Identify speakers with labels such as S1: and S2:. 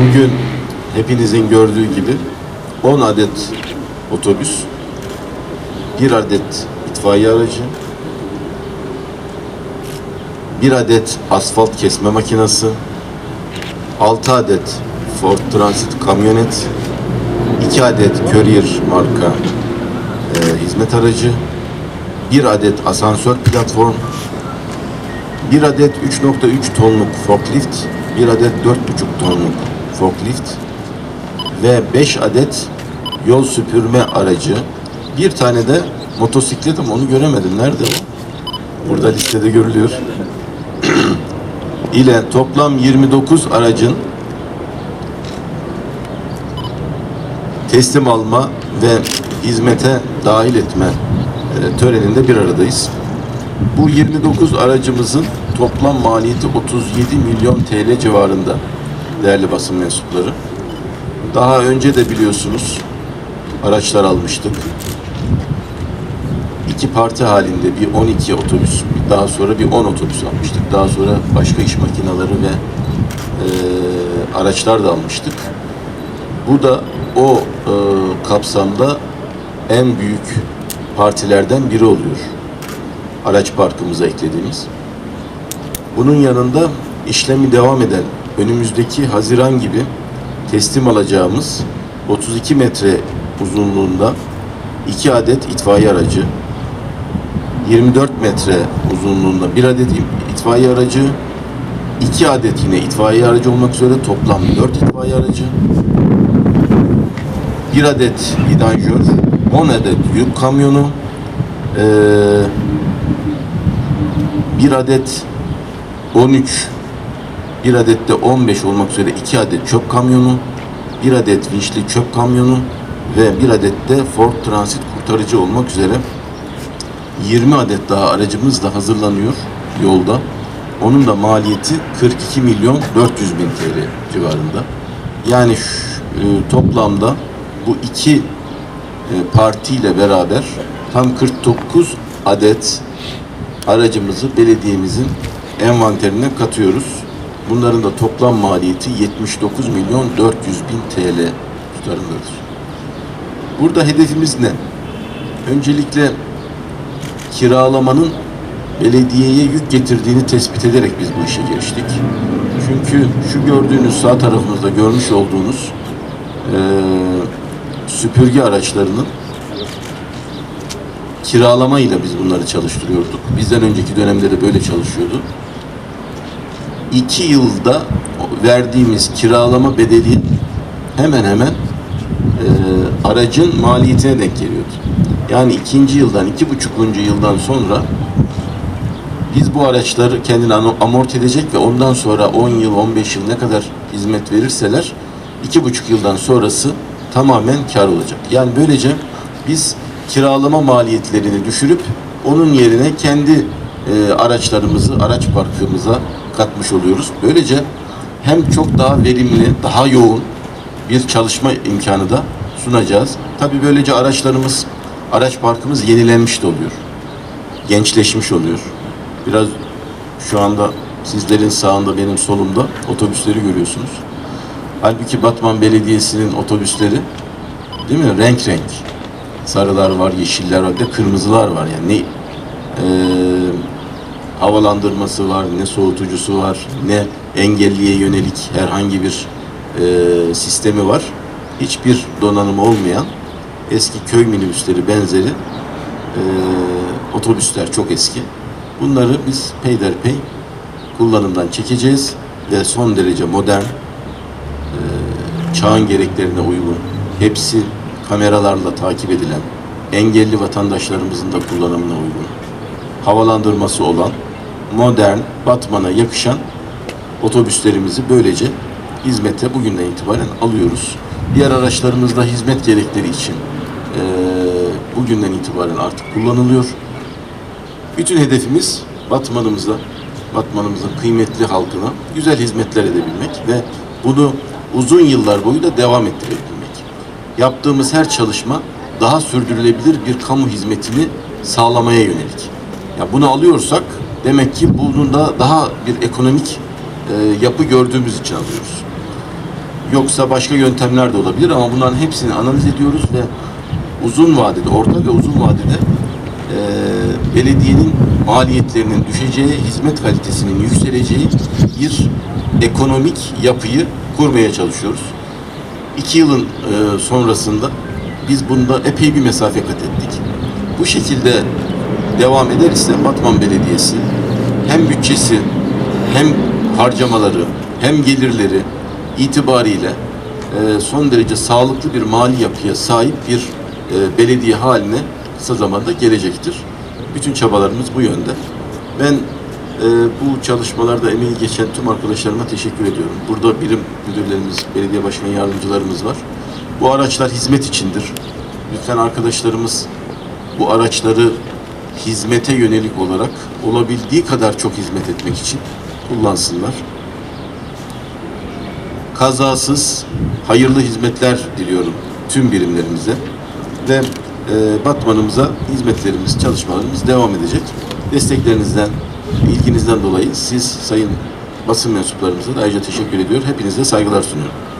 S1: Bugün hepinizin gördüğü gibi 10 adet otobüs, 1 adet itfaiye aracı, 1 adet asfalt kesme makinesi, 6 adet Ford Transit kamyonet, 2 adet Courier marka e, hizmet aracı, 1 adet asansör platform, 1 adet 3.3 tonluk forklift, 1 adet 4.5 tonluk forklift ve 5 adet yol süpürme aracı, bir tane de motosiklet ama onu göremedim. Nerede o? Burada listede görülüyor. ile toplam 29 aracın teslim alma ve hizmete dahil etme e, töreninde bir aradayız. Bu 29 aracımızın toplam maliyeti 37 milyon TL civarında değerli basın mensupları. Daha önce de biliyorsunuz araçlar almıştık. İki parti halinde bir 12 otobüs, daha sonra bir 10 otobüs almıştık. Daha sonra başka iş makineleri ve e, araçlar da almıştık. Bu da o e, kapsamda en büyük partilerden biri oluyor. Araç parkımıza eklediğimiz. Bunun yanında işlemi devam eden önümüzdeki Haziran gibi teslim alacağımız 32 metre uzunluğunda 2 adet itfaiye aracı, 24 metre uzunluğunda bir adet itfaiye aracı, 2 adet yine itfaiye aracı olmak üzere toplam 4 itfaiye aracı, 1 adet vidanjör, 10 adet yük kamyonu, eee, bir adet 13, bir adet de 15 olmak üzere 2 adet çöp kamyonu, bir adet vinçli çöp kamyonu ve bir adet de Ford Transit kurtarıcı olmak üzere 20 adet daha aracımız da hazırlanıyor yolda. Onun da maliyeti 42 milyon 400 bin TL civarında. Yani şu, e, toplamda bu iki e, partiyle beraber tam 49 adet aracımızı belediyemizin envanterine katıyoruz. Bunların da toplam maliyeti 79 milyon 400 bin TL tutarındadır. Burada hedefimiz ne? Öncelikle kiralamanın belediyeye yük getirdiğini tespit ederek biz bu işe giriştik. Çünkü şu gördüğünüz sağ tarafımızda görmüş olduğunuz eee süpürge araçlarının kiralamayla biz bunları çalıştırıyorduk. Bizden önceki dönemde de böyle çalışıyordu. İki yılda verdiğimiz kiralama bedeli hemen hemen e, aracın maliyetine denk geliyordu. Yani ikinci yıldan, iki buçukuncu yıldan sonra biz bu araçları kendine ano- amorti edecek ve ondan sonra 10 yıl, 15 yıl ne kadar hizmet verirseler iki buçuk yıldan sonrası tamamen kar olacak. Yani böylece biz kiralama maliyetlerini düşürüp onun yerine kendi e, araçlarımızı araç parkımıza katmış oluyoruz. Böylece hem çok daha verimli, daha yoğun bir çalışma imkanı da sunacağız. Tabii böylece araçlarımız, araç parkımız yenilenmiş de oluyor. Gençleşmiş oluyor. Biraz şu anda sizlerin sağında benim solumda otobüsleri görüyorsunuz. Halbuki Batman Belediyesi'nin otobüsleri değil mi? Renk renk. Sarılar var, yeşiller var, de kırmızılar var. Yani ne havalandırması var, ne soğutucusu var, ne engelliye yönelik herhangi bir eee, sistemi var. Hiçbir donanımı olmayan eski köy minibüsleri benzeri eee, otobüsler çok eski. Bunları biz peyderpey kullanımdan çekeceğiz ve son derece modern, çağın gereklerine uygun, hepsi kameralarla takip edilen, engelli vatandaşlarımızın da kullanımına uygun, havalandırması olan, modern, Batman'a yakışan otobüslerimizi böylece hizmete bugünden itibaren alıyoruz. Diğer araçlarımızda hizmet gerekleri için eee, bugünden itibaren artık kullanılıyor. Bütün hedefimiz Batman'ımıza, Batman'ımızın kıymetli halkına güzel hizmetler edebilmek ve bunu uzun yıllar boyu da devam ettirebilmek. Yaptığımız her çalışma daha sürdürülebilir bir kamu hizmetini sağlamaya yönelik. Ya bunu alıyorsak demek ki bunun da daha bir ekonomik e, yapı gördüğümüz için alıyoruz. Yoksa başka yöntemler de olabilir ama bunların hepsini analiz ediyoruz ve uzun vadede, orta ve uzun vadede eee, belediyenin maliyetlerinin düşeceği, hizmet kalitesinin yükseleceği bir ekonomik yapıyı kurmaya çalışıyoruz. İki yılın eee, sonrasında biz bunda epey bir mesafe kat ettik. Bu şekilde devam ederse Batman Belediyesi hem bütçesi hem harcamaları hem gelirleri itibariyle e, son derece sağlıklı bir mali yapıya sahip bir e, belediye haline kısa zamanda gelecektir. Bütün çabalarımız bu yönde. Ben e, bu çalışmalarda emeği geçen tüm arkadaşlarıma teşekkür ediyorum. Burada birim müdürlerimiz, belediye başkan yardımcılarımız var. Bu araçlar hizmet içindir. Lütfen arkadaşlarımız bu araçları hizmete yönelik olarak olabildiği kadar çok hizmet etmek için kullansınlar. Kazasız, hayırlı hizmetler diliyorum tüm birimlerimize ve e, Batman'ımıza hizmetlerimiz, çalışmalarımız devam edecek. Desteklerinizden, ilginizden dolayı siz sayın basın mensuplarımıza da ayrıca teşekkür ediyor. Hepinize saygılar sunuyorum.